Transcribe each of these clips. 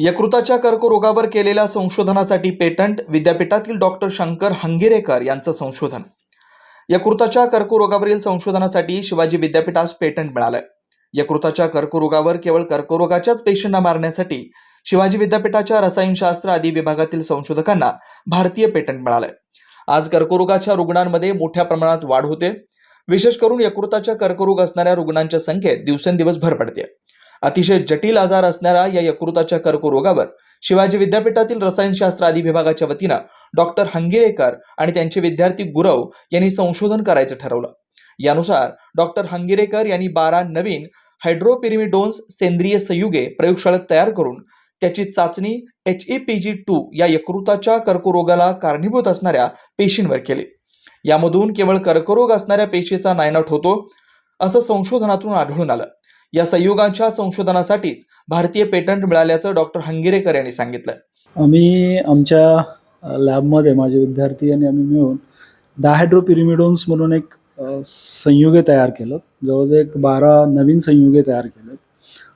यकृताच्या कर्करोगावर केलेल्या संशोधनासाठी पेटंट विद्यापीठातील डॉक्टर शंकर हंगिरेकर यांचं संशोधन. यकृताच्या कर्करोगावरील संशोधनासाठी शिवाजी विद्यापीठास पेटंट मिळालं यकृताच्या कर्करोगावर केवळ कर्करोगाच्याच पेशींना मारण्यासाठी शिवाजी विद्यापीठाच्या रसायनशास्त्र आदी विभागातील संशोधकांना भारतीय पेटंट मिळालं आज कर्करोगाच्या रुग्णांमध्ये मोठ्या प्रमाणात वाढ होते. विशेष करून यकृताच्या कर्करोग असणाऱ्या रुग्णांच्या संख्येत दिवसेंदिवस भर पडते. अतिशय जटिल आजार असणाऱ्या या यकृताच्या कर्करोगावर. शिवाजी विद्यापीठातील रसायनशास्त्र आदी विभागाच्या वतीनं डॉक्टर हंगिरेकर आणि त्यांचे विद्यार्थी गुरव यांनी संशोधन करायचं ठरवलं. यानुसार डॉक्टर हंगिरेकर यांनी बारा नवीन हायड्रोपिरिमिडोन्स सेंद्रिय संयुगे प्रयोगशाळेत तयार करून त्याची चाचणी H A P G two या यकृताच्या कर्करोगाला कारणीभूत असणाऱ्या पेशींवर केली. यामधून केवळ कर्करोग असणाऱ्या पेशीचा नायनाट होतो असं संशोधनातून आढळून आलं. या संयुगांच्या संशोधनासाठीच भारतीय पेटंट मिळाल्याचं डॉक्टर हंगिरेकर यांनी सांगितलं. आम्ही आमच्या लॅबमध्ये माझे विद्यार्थी आणि आम्ही मिळून डायहायड्रोपिरिमिडोन्स म्हणून एक संयुगे तयार केलं. जवळजवळ एक बारा नवीन संयुगे तयार केले.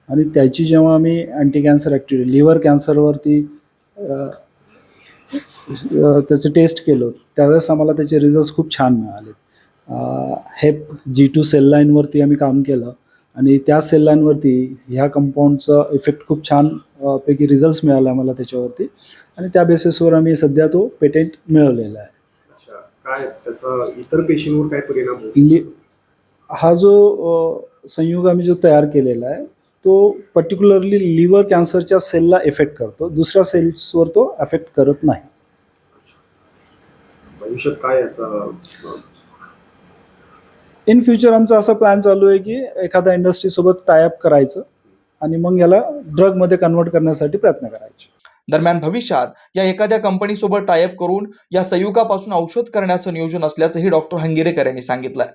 आणि त्याची जेव्हा आम्ही अँटी कॅन्सर ॲक्टिव्हिटी लिव्हर कॅन्सरवरती त्याचं टेस्ट केलं त्यावेळेस आम्हाला त्याचे रिझल्ट्स खूप छान मिळाले. हेप जी टू सेल लाईनवरती आम्ही काम केलं. आणि त्या सेल लाईनवरती ह्या कंपाऊंडचं इफेक्ट खूप छान पैकी रिझल्ट्स मिळाले आम्हाला त्याच्यावरती. आणि त्या बेसिसवर आम्ही सध्या तो पेटेंट मिळवलेला आहे. अच्छा. काय त्याचा इतर पेशींवर काय परिणाम हा जो संयुग आम्ही जो तयार केलेला आहे तो पर्टिक्युलरली लिव्हर कॅन्सरच्या सेलला इफेक्ट करतो. दुसऱ्या सेल्सवर तो अफेक्ट करत नाही. भविष्यात काय याचा इन फ्युचर आमचा असा प्लॅन चालू आहे की एखाद्या इंडस्ट्रीसोबत टायअप करायचं आणि मग याला ड्रगमध्ये कन्वर्ट करण्यासाठी प्रयत्न करायचे. दरम्यान भविष्यात या एखाद्या कंपनीसोबत टायअप करून या संयुगापासून औषध करण्याचं नियोजन असल्याचंही डॉक्टर हंगिरेकर यांनी सांगितलंय.